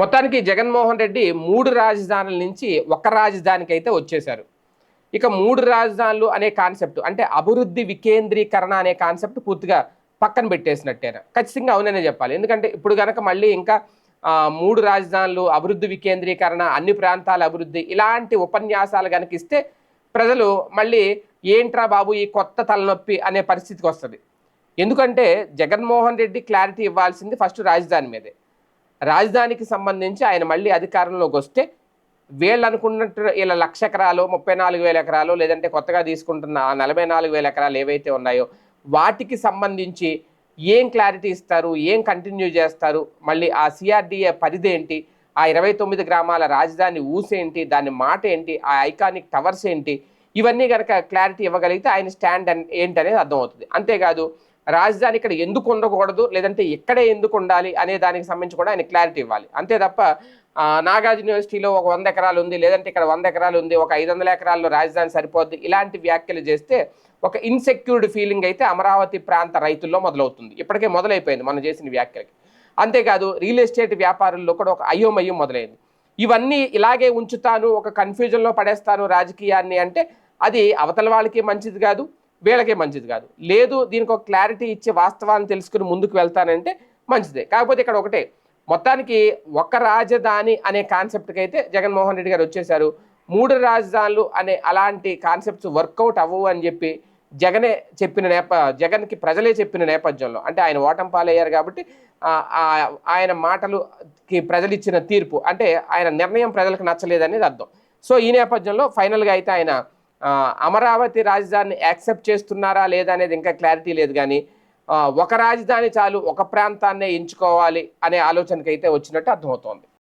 మొత్తానికి జగన్మోహన్ రెడ్డి మూడు రాజధానుల నుంచి ఒక రాజధానికి అయితే వచ్చేశారు. ఇక మూడు రాజధానులు అనే కాన్సెప్ట్ అంటే అభివృద్ధి వికేంద్రీకరణ అనే కాన్సెప్ట్ పూర్తిగా పక్కన పెట్టేసినట్టేనా? ఖచ్చితంగా అవుననే చెప్పాలి. ఎందుకంటే ఇప్పుడు కనుక మళ్ళీ ఇంకా మూడు రాజధానులు అభివృద్ధి వికేంద్రీకరణ అన్ని ప్రాంతాల అభివృద్ధి ఇలాంటి ఉపన్యాసాలు కనుక ఇస్తే ప్రజలు మళ్ళీ ఏంట్రా బాబు ఈ కొత్త తలనొప్పి అనే పరిస్థితికి వస్తుంది. ఎందుకంటే జగన్మోహన్ రెడ్డి క్లారిటీ ఇవ్వాల్సింది ఫస్ట్ రాజధాని మీదే. రాజధానికి సంబంధించి ఆయన మళ్ళీ అధికారంలోకి వస్తే వీళ్ళు అనుకున్నట్టు ఇలా లక్ష ఎకరాలు ముప్పై నాలుగు వేల ఎకరాలు లేదంటే కొత్తగా తీసుకుంటున్న ఆ నలభై నాలుగు వేల ఎకరాలు ఏవైతే ఉన్నాయో వాటికి సంబంధించి ఏం క్లారిటీ ఇస్తారు? ఏం కంటిన్యూ చేస్తారు? మళ్ళీ ఆ సిఆర్డిఏ పరిధి ఏంటి ఆ ఇరవై తొమ్మిది గ్రామాల రాజధాని ఊసేంటి? దాని మాట ఏంటి? ఆ ఐకానిక్ టవర్స్ ఏంటి? ఇవన్నీ కనుక క్లారిటీ ఇవ్వగలిగితే ఆయన స్టాండ్ ఏంటనేది అర్థమవుతుంది. అంతేకాదు రాజధాని ఇక్కడ ఎందుకు ఉండకూడదు లేదంటే ఇక్కడే ఎందుకు ఉండాలి అనే దానికి సంబంధించి కూడా ఆయన క్లారిటీ ఇవ్వాలి. అంతే తప్ప నాగార్జున యూనివర్సిటీలో ఒక వంద ఎకరాలు ఉంది లేదంటే ఇక్కడ వంద ఎకరాలు ఉంది ఒక ఐదు వందల ఎకరాల్లో రాజధాని సరిపోద్ది ఇలాంటి వ్యాఖ్యలు చేస్తే ఒక ఇన్సెక్యూర్డ్ ఫీలింగ్ అయితే అమరావతి ప్రాంత రైతుల్లో మొదలవుతుంది. ఇప్పటికే మొదలైపోయింది మనం చేసిన వ్యాఖ్యలకి. అంతేకాదు రియల్ ఎస్టేట్ వ్యాపారుల్లో కూడా ఒక అయోమయం మొదలైంది. ఇవన్నీ ఇలాగే ఉంచుతాను ఒక కన్ఫ్యూజన్లో పడేస్తాను రాజకీయాన్ని అంటే అది అవతల వాళ్ళకి మంచిది కాదు వీళ్ళకే మంచిది కాదు. లేదు దీనికి ఒక క్లారిటీ ఇచ్చే వాస్తవాన్ని తెలుసుకుని ముందుకు వెళ్తానంటే మంచిదే. కాకపోతే ఇక్కడ ఒకటే మొత్తానికి ఒక రాజధాని అనే కాన్సెప్ట్కి అయితే జగన్మోహన్ రెడ్డి గారు వచ్చేసారు మూడు రాజధానులు అనే అలాంటి కాన్సెప్ట్స్ వర్కౌట్ అవ్వవు అని చెప్పి జగనే చెప్పిన నేప జగన్కి ప్రజలే చెప్పిన నేపథ్యంలో అంటే ఆయన ఓటం పాలయ్యారు కాబట్టి ఆ, ఆయన మాటలుకి ప్రజలు ఇచ్చిన తీర్పు అంటే ఆయన నిర్ణయం ప్రజలకు నచ్చలేదనేది అర్థం. సో ఈ నేపథ్యంలో ఫైనల్గా అయితే ఆయన అమరావతి రాజధానిని యాక్సెప్ట్ చేస్తున్నారా లేదా అనేది ఇంకా క్లారిటీ లేదు కానీ ఒక రాజధాని చాలు ఒక ప్రాంతాన్నే ఎంచుకోవాలి అనే ఆలోచనకైతే వచ్చినట్టు అర్థమవుతోంది.